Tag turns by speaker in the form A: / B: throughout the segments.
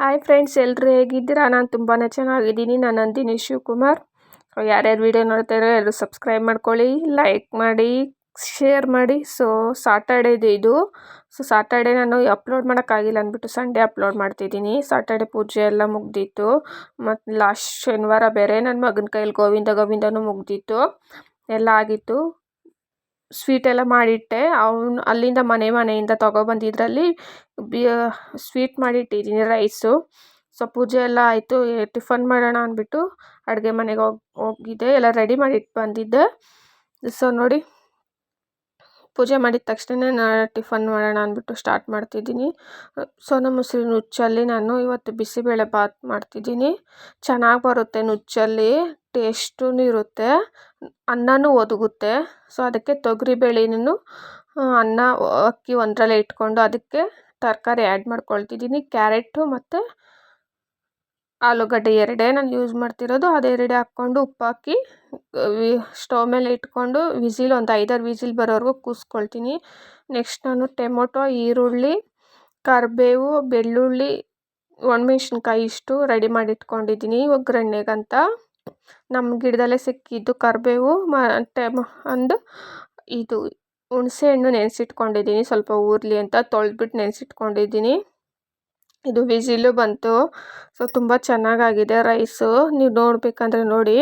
A: Hi friends ಎಲ್ಲರೂ ಹೇಗಿದ್ದೀರಾ? ನಾನು ತುಂಬಾ ಚೆನ್ನಾಗಿದ್ದೀನಿ. ನಾನು ನಂದಿನಿ ಶಿವಕುಮಾರ್. ಯಾರ್ಯಾರು ವೀಡಿಯೋ ನೋಡ್ತಾರೋ ಎಲ್ಲರೂ ಸಬ್ಸ್ಕ್ರೈಬ್ ಮಾಡ್ಕೊಳ್ಳಿ ಲೈಕ್ ಮಾಡಿ ಶೇರ್ ಮಾಡಿ. ಸೊ ಸಾಟರ್ಡೇದು ಇದು. ಸೊ ಸಾಟರ್ಡೇ ನಾನು ಅಪ್ಲೋಡ್ ಮಾಡೋಕ್ಕಾಗಿಲ್ಲ ಅಂದ್ಬಿಟ್ಟು ಸಂಡೇ ಅಪ್ಲೋಡ್ ಮಾಡ್ತಿದ್ದೀನಿ. ಸಾಟರ್ಡೇ ಪೂಜೆ ಎಲ್ಲ ಮುಗ್ದಿತ್ತು. ಮತ್ತು ಲಾಸ್ಟ್ ಶನಿವಾರ ಬೇರೆ ನನ್ನ ಮಗನ ಕೈಯಲ್ಲಿ ಗೋವಿಂದ, ಗೋವಿಂದನೂ ಮುಗ್ದಿತ್ತು. ಎಲ್ಲ ಆಗಿತ್ತು. ಸ್ವೀಟ್ ಎಲ್ಲ ಮಾಡಿಟ್ಟೆ. ಅವನು ಅಲ್ಲಿಂದ ಮನೆ ಮನೆಯಿಂದ ತೊಗೊಬಂದಿದ್ರಲ್ಲಿ ಬಿ ಸ್ವೀಟ್ ಮಾಡಿಟ್ಟಿದ್ದೀನಿ ರೈಸು ಸೊ ಪೂಜೆ ಎಲ್ಲ ಆಯಿತು. ಟಿಫನ್ ಮಾಡೋಣ ಅಂದ್ಬಿಟ್ಟು ಅಡುಗೆ ಮನೆಗೆ ಹೋಗಿ, ಹೋಗಿದ್ದೆ. ಎಲ್ಲ ರೆಡಿ ಮಾಡಿಟ್ಟು ಬಂದಿದ್ದೆ. ಸೊ ನೋಡಿ, ಪೂಜೆ ಮಾಡಿದ ತಕ್ಷಣ ನಾನು ಟಿಫನ್ ಮಾಡೋಣ ಅಂದ್ಬಿಟ್ಟು ಸ್ಟಾರ್ಟ್ ಮಾಡ್ತಿದ್ದೀನಿ. ಸೋನಾ ಮೊಸರು ನುಚ್ಚಲ್ಲಿ ನಾನು ಇವತ್ತು ಬಿಸಿಬೇಳೆ ಬಾತ್ ಮಾಡ್ತಿದ್ದೀನಿ. ಚೆನ್ನಾಗಿ ಬರುತ್ತೆ ನುಚ್ಚಲ್ಲಿ. ಟೇಸ್ಟೂ ಇರುತ್ತೆ. ಅನ್ನನೂ ಒದಗುತ್ತೆ. ಸೊ ಅದಕ್ಕೆ ತೊಗರಿ ಬೇಳೆನೂ ಅನ್ನ ಅಕ್ಕಿ ಒಂದರಲ್ಲೇ ಇಟ್ಕೊಂಡು ಅದಕ್ಕೆ ತರಕಾರಿ ಆ್ಯಡ್ ಮಾಡ್ಕೊಳ್ತಿದ್ದೀನಿ. ಕ್ಯಾರೆಟು ಮತ್ತು ಆಲೂಗಡ್ಡೆ ಎರಡೇ ನಾನು ಯೂಸ್ ಮಾಡ್ತಿರೋದು. ಅದೆರಡೇ ಹಾಕ್ಕೊಂಡು ಉಪ್ಪು ಹಾಕಿ ಸ್ಟವ್ ಮೇಲೆ ಇಟ್ಕೊಂಡು ವಿಸಿಲ್ ಒಂದು ಐದಾರು ವಿಝಿಲ್ ಬರೋವರೆಗೂ ಕೂಸ್ಕೊಳ್ತೀನಿ. ನೆಕ್ಸ್ಟ್ ನಾನು ಟೊಮೊಟೊ, ಈರುಳ್ಳಿ, ಕರಿಬೇವು, ಬೆಳ್ಳುಳ್ಳಿ, ಒಣಮೆಣ್ಸಿನ್ಕಾಯಿ ಇಷ್ಟು ರೆಡಿ ಮಾಡಿ ಇಟ್ಕೊಂಡಿದ್ದೀನಿ ಒಗ್ಗರಣೆಗಂತ ನಮ್ಮ ಗಿಡದಲ್ಲೇ ಸಿಕ್ಕಿದ್ದು ಕರಿಬೇವು ಮತ್ತು ಒಂದು ಇದು ಹುಣಸೆಹಣ್ಣು ನೆನೆಸಿಟ್ಕೊಂಡಿದ್ದೀನಿ, ಸ್ವಲ್ಪ ಊರಲಿ ಅಂತ ತೊಳೆದ್ಬಿಟ್ಟು ನೆನೆಸಿಟ್ಕೊಂಡಿದ್ದೀನಿ. ಇದು ವಿಜಿಲು ಬಂತು, ಸೊ ತುಂಬ ಚೆನ್ನಾಗಾಗಿದೆ ರೈಸು. ನೀವು ನೋಡಬೇಕಂದ್ರೆ ನೋಡಿ,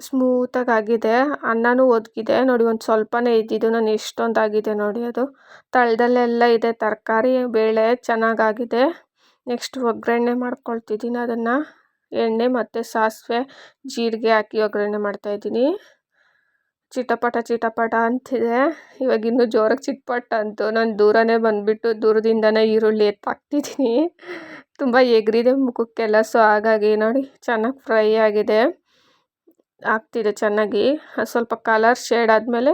A: ಸ್ಮೂತಾಗಿ ಆಗಿದೆ, ಅನ್ನನೂ ಒದಗಿದೆ. ನೋಡಿ, ಒಂದು ಸ್ವಲ್ಪನೇ ಇದ್ದಿದ್ದು, ನಾನು ಎಷ್ಟೊಂದಾಗಿದೆ ನೋಡಿ ಅದು. ತಳದಲ್ಲೆಲ್ಲ ಇದೆ, ತರಕಾರಿ, ಬೇಳೆ ಚೆನ್ನಾಗಾಗಿದೆ. ನೆಕ್ಸ್ಟ್ ಒಗ್ಗರಣೆ ಮಾಡ್ಕೊಳ್ತಿದ್ದೀನಿ ಅದನ್ನು. ಎಣ್ಣೆ ಮತ್ತು ಸಾಸಿವೆ, ಜೀರಿಗೆ ಹಾಕಿ ಒಗ್ಗರಣೆ ಮಾಡ್ತಾಯಿದ್ದೀನಿ ಚಿಟಪಟ ಚಿಟಪಟ ಅಂತಿದೆ. ಇವಾಗ ಇನ್ನೂ ಜೋರಾಗಿ ಚಿಟ್ಪಟ್ ಅಂತು. ನಾನು ದೂರನೇ ಬಂದುಬಿಟ್ಟು ದೂರದಿಂದನೇ ಈರುಳ್ಳಿ ಎತ್ತಾಕ್ತಿದ್ದೀನಿ ತುಂಬ ಎಗರಿದೆ ಮುಖಕ್ಕೆಲ್ಲ, ಸೊ ಹಾಗಾಗಿ ನೋಡಿ ಚೆನ್ನಾಗಿ ಫ್ರೈ ಆಗಿದೆ. ಆಗ್ತಿದೆ ಚೆನ್ನಾಗಿ. ಸ್ವಲ್ಪ ಕಲರ್ ಶೇಡ್ ಆದಮೇಲೆ,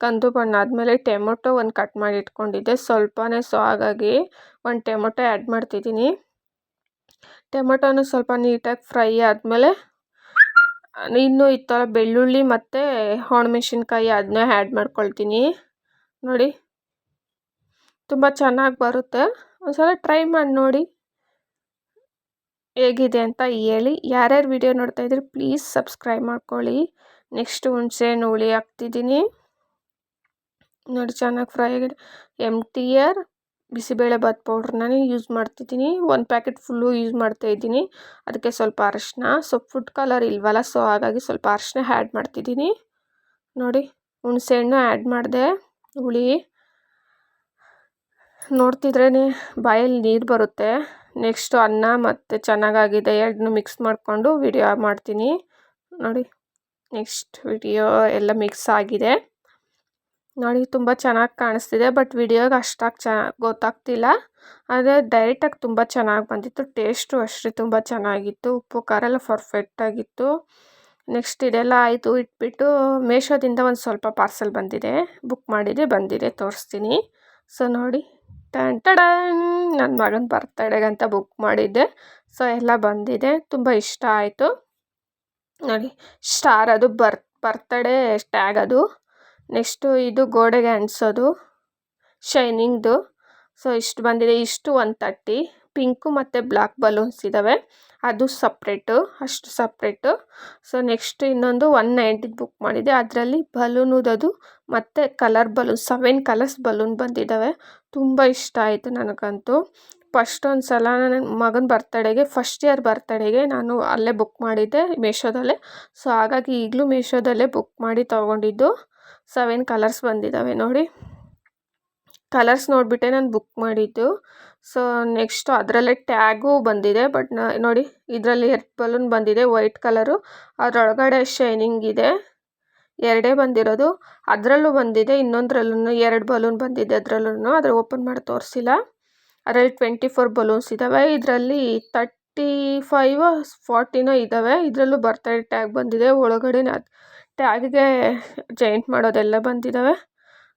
A: ಕಂದು ಬಣ್ಣ ಆದಮೇಲೆ ಟೊಮೊಟೊ ಒಂದು ಕಟ್ ಮಾಡಿ ಇಟ್ಕೊಂಡಿದ್ದೆ. ಸ್ವಲ್ಪನೇ, ಸೊ ಹಾಗಾಗಿ ಒಂದು ಟೊಮೊಟೊ ಆ್ಯಡ್ ಮಾಡ್ತಿದ್ದೀನಿ. ಟೊಮೊಟೊನು ಸ್ವಲ್ಪ ನೀಟಾಗಿ ಫ್ರೈ ಆದಮೇಲೆ, ಇನ್ನು ಈ ಥರ ಬೆಳ್ಳುಳ್ಳಿ ಮತ್ತು ಒಣಮೆಣ್ಸಿನ್ಕಾಯಿ ಅದನ್ನ ಆ್ಯಡ್ ಮಾಡ್ಕೊಳ್ತೀನಿ. ನೋಡಿ, ತುಂಬ ಚೆನ್ನಾಗಿ ಬರುತ್ತೆ. ಒಂದ್ಸಲ ಟ್ರೈ ಮಾಡಿ ನೋಡಿ ಹೇಗಿದೆ ಅಂತ ಹೇಳಿ. ಯಾರ್ಯಾರು ವಿಡಿಯೋ ನೋಡ್ತಾಯಿದ್ರೆ ಪ್ಲೀಸ್ ಸಬ್ಸ್ಕ್ರೈಬ್ ಮಾಡ್ಕೊಳ್ಳಿ. ನೆಕ್ಸ್ಟ್ ಹುಣಸೆಹಣ್ಣು ಹುಳಿ ಹಾಕ್ತಿದ್ದೀನಿ. ನೋಡಿ, ಚೆನ್ನಾಗಿ ಫ್ರೈ ಆಗಿದೆ. ಎಂ ಟಿ ಆರ್ ಬಿಸಿಬೇಳೆಬಾತ್ ಪೌಡ್ರನ್ನೇ ಯೂಸ್ ಮಾಡ್ತಿದ್ದೀನಿ. ಒಂದು ಪ್ಯಾಕೆಟ್ ಫುಲ್ಲು ಯೂಸ್ ಮಾಡ್ತಾಯಿದ್ದೀನಿ ಅದಕ್ಕೆ ಸ್ವಲ್ಪ ಅರಶಿನ ಸೊ ಫುಡ್ ಕಲರ್ ಇಲ್ವಲ್ಲ ಸೊ ಹಾಗಾಗಿ ಸ್ವಲ್ಪ ಅರಶಿನ ಆ್ಯಡ್ ಮಾಡ್ತಿದ್ದೀನಿ. ನೋಡಿ ಹುಣಸೆಹಣ್ಣು ಆ್ಯಡ್ ಮಾಡಿದೆ, ಹುಳಿ. ನೋಡ್ತಿದ್ರೇ ಬಾಯಲ್ಲಿ ನೀರು ಬರುತ್ತೆ. ನೆಕ್ಸ್ಟು ಅನ್ನ ಮತ್ತು ಚೆನ್ನಾಗಾಗಿದೆ ಎರಡನ್ನೂ ಮಿಕ್ಸ್ ಮಾಡಿಕೊಂಡು ವಿಡಿಯೋ ಮಾಡ್ತೀನಿ. ನೋಡಿ ನೆಕ್ಸ್ಟ್ ವಿಡಿಯೋ ಎಲ್ಲ ಮಿಕ್ಸ್ ಆಗಿದೆ. ನೋಡಿ, ತುಂಬ ಚೆನ್ನಾಗಿ ಕಾಣಿಸ್ತಿದೆ, ಬಟ್ ವಿಡಿಯೋಗೆ ಅಷ್ಟಾಗಿ ಚೆನ್ನಾಗಿ ಗೊತ್ತಾಗ್ತಿಲ್ಲ. ಆದರೆ ಡೈರೆಕ್ಟಾಗಿ ತುಂಬ ಚೆನ್ನಾಗಿ ಬಂದಿತ್ತು ಟೇಸ್ಟು ಅಷ್ಟೇ ತುಂಬ ಚೆನ್ನಾಗಿತ್ತು, ಉಪ್ಪು, ಖಾರ ಎಲ್ಲ ಪರ್ಫೆಕ್ಟಾಗಿತ್ತು ನೆಕ್ಸ್ಟ್ ಇದೆಲ್ಲ ಆಯಿತು, ಇಟ್ಬಿಟ್ಟು ಮೇಶೋದಿಂದ ಒಂದು ಸ್ವಲ್ಪ ಪಾರ್ಸೆಲ್ ಬಂದಿದೆ ಬುಕ್ ಮಾಡಿದೆ, ಬಂದಿದೆ, ತೋರಿಸ್ತೀನಿ. ಸೊ ನೋಡಿ, ಟನ್, ಟಡನ್ ನನ್ನ ಮಗನ ಬರ್ತಡೇಗಂತ ಬುಕ್ ಮಾಡಿದ್ದೆ. ಸೊ ಎಲ್ಲ ಬಂದಿದೆ, ತುಂಬ ಇಷ್ಟ ಆಯಿತು. ನೋಡಿ ಸ್ಟಾರ್ ಅದು ಬರ್ ಬರ್ತಡೇ ಟ್ಯಾಗ್ ಅದು. ನೆಕ್ಸ್ಟು ಇದು ಗೋಡೆಗೆ ಅಂಟಿಸೋದು, ಶೈನಿಂಗ್ದು. ಸೊ, ಇಷ್ಟು ಬಂದಿದೆ. ಇಷ್ಟು ಒನ್ ತರ್ಟಿ ಪಿಂಕು ಮತ್ತು ಬ್ಲ್ಯಾಕ್ ಬಲೂನ್ಸ್ ಇದ್ದಾವೆ ಅದು ಸಪ್ರೇಟು, ಅಷ್ಟು ಸಪ್ರೇಟು. ಸೊ, ನೆಕ್ಸ್ಟ್ ಇನ್ನೊಂದು ಒನ್ ನೈಂಟಿದು ಬುಕ್ ಮಾಡಿದೆ ಅದರಲ್ಲಿ ಬಲೂನುದದು ಮತ್ತು colour balloon, seven colours balloon ಬಂದಿದ್ದಾವೆ ತುಂಬ ಇಷ್ಟ ಆಯಿತು ನನಗಂತೂ. ಫಸ್ಟ್ ಒಂದು ಸಲ ನನ್ನ ಮಗನ ಬರ್ತಡೇಗೆ, ಫಸ್ಟ್ ಇಯರ್ ಬರ್ತಡೇಗೆ ನಾನು ಅಲ್ಲೇ ಬುಕ್ ಮಾಡಿದ್ದೆ ಮೀಶೋದಲ್ಲೇ. ಸೊ, ಹಾಗಾಗಿ ಈಗಲೂ ಮೀಶೋದಲ್ಲೇ ಬುಕ್ ಮಾಡಿ ತೊಗೊಂಡಿದ್ದು. ಸೆವೆನ್ ಕಲರ್ಸ್ ಬಂದಿದ್ದಾವೆ ನೋಡಿ. ಕಲರ್ಸ್ ನೋಡಿಬಿಟ್ಟೆ ನಾನು ಬುಕ್ ಮಾಡಿದ್ದು. ಸೊ, ನೆಕ್ಸ್ಟು ಅದರಲ್ಲೇ ಟ್ಯಾಗೂ ಬಂದಿದೆ, ಬಟ್ ನೋಡಿ, ಇದರಲ್ಲಿ ಎರಡು ಬಲೂನ್ ಬಂದಿದೆ, ವೈಟ್ ಕಲರು. ಅದರೊಳಗಡೆ ಶೈನಿಂಗ್ ಇದೆ. ಎರಡೇ ಬಂದಿರೋದು. ಅದರಲ್ಲೂ ಬಂದಿದೆ ಇನ್ನೊಂದ್ರಲ್ಲೂ ಎರಡು ಬಲೂನ್ ಬಂದಿದೆ ಅದರಲ್ಲೂ ಆದರೆ ಓಪನ್ ಮಾಡಿ ತೋರಿಸಿಲ್ಲ. ಅದರಲ್ಲಿ ಟ್ವೆಂಟಿ ಫೋರ್ ಬಲೂನ್ಸ್ ಇದ್ದಾವೆ ಇದರಲ್ಲಿ ತರ್ಟಿ ಫೈವ್, ಫಾರ್ಟಿನೋ ಇದ್ದಾವೆ. ಇದರಲ್ಲೂ ಬರ್ತಡೇ ಟ್ಯಾಗ್ ಬಂದಿದೆ. ಒಳಗಡೆ ಟ್ಯಾಗಿಗೆ ಜಾಯಿಂಟ್ ಮಾಡೋದೆಲ್ಲ ಬಂದಿದ್ದಾವೆ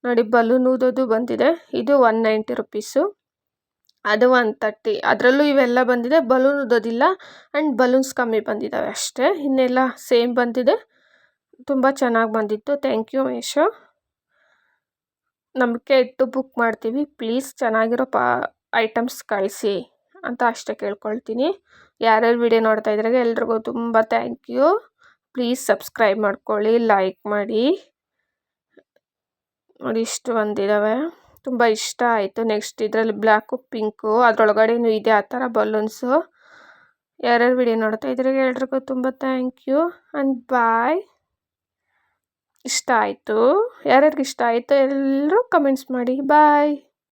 A: ನೋಡಿ ಬಲೂನ್ ಊದೋದು ಬಂದಿದೆ. ಇದು ಒನ್ ನೈಂಟಿ ರುಪೀಸು ಅದು ಒನ್ ತರ್ಟಿ ಅದರಲ್ಲೂ ಇವೆಲ್ಲ ಬಂದಿದೆ. ಬಲೂನ್ ಊದೋದಿಲ್ಲ ಆ್ಯಂಡ್ ಬಲೂನ್ಸ್ ಕಮ್ಮಿ ಬಂದಿದ್ದಾವೆ ಅಷ್ಟೇ. ಇನ್ನೆಲ್ಲ ಸೇಮ್ ಬಂದಿದೆ. ತುಂಬ ಚೆನ್ನಾಗಿ ಬಂದಿತ್ತು. ಥ್ಯಾಂಕ್ ಯು ಮೀಶೋ ನಂಬಿಕೆ ಇಟ್ಟು ಬುಕ್ ಮಾಡ್ತೀವಿ. ಪ್ಲೀಸ್ ಚೆನ್ನಾಗಿರೋ ಪಾ ಐಟಮ್ಸ್ ಕಳಿಸಿ. ಅಂತ ಅಷ್ಟೇ ಕೇಳ್ಕೊಳ್ತೀನಿ. ಯಾರ್ಯಾರು ವಿಡಿಯೋ ನೋಡ್ತಾ ಇದ್ರಾಗ ಎಲ್ರಿಗೂ ತುಂಬ ಥ್ಯಾಂಕ್ ಯು ಪ್ಲೀಸ್ ಸಬ್ಸ್ಕ್ರೈಬ್ ಮಾಡ್ಕೊಳ್ಳಿ ಲೈಕ್ ಮಾಡಿ. ನೋಡಿ ಇಷ್ಟು ಬಂದಿದ್ದಾವೆ ತುಂಬ ಇಷ್ಟ ಆಯಿತು. ನೆಕ್ಸ್ಟ್ ಇದರಲ್ಲಿ ಬ್ಲ್ಯಾಕು ಪಿಂಕು ಅದರೊಳಗಡೆನೂ ಇದೆ ಆ ಥರ ಬಲೂನ್ಸು ಯಾರ್ಯಾರು ವಿಡಿಯೋ ನೋಡ್ತಾ ಇದ್ರಾಗ ಎಲ್ರಿಗೂ ತುಂಬ ಥ್ಯಾಂಕ್ ಯು ಆ್ಯಂಡ್ ಬಾಯ್ ಇಷ್ಟ ಆಯಿತು. ಯಾರ್ಯಾರಿಗೆ ಇಷ್ಟ ಆಯಿತು ಎಲ್ಲರೂ ಕಮೆಂಟ್ಸ್ ಮಾಡಿ. ಬಾಯ್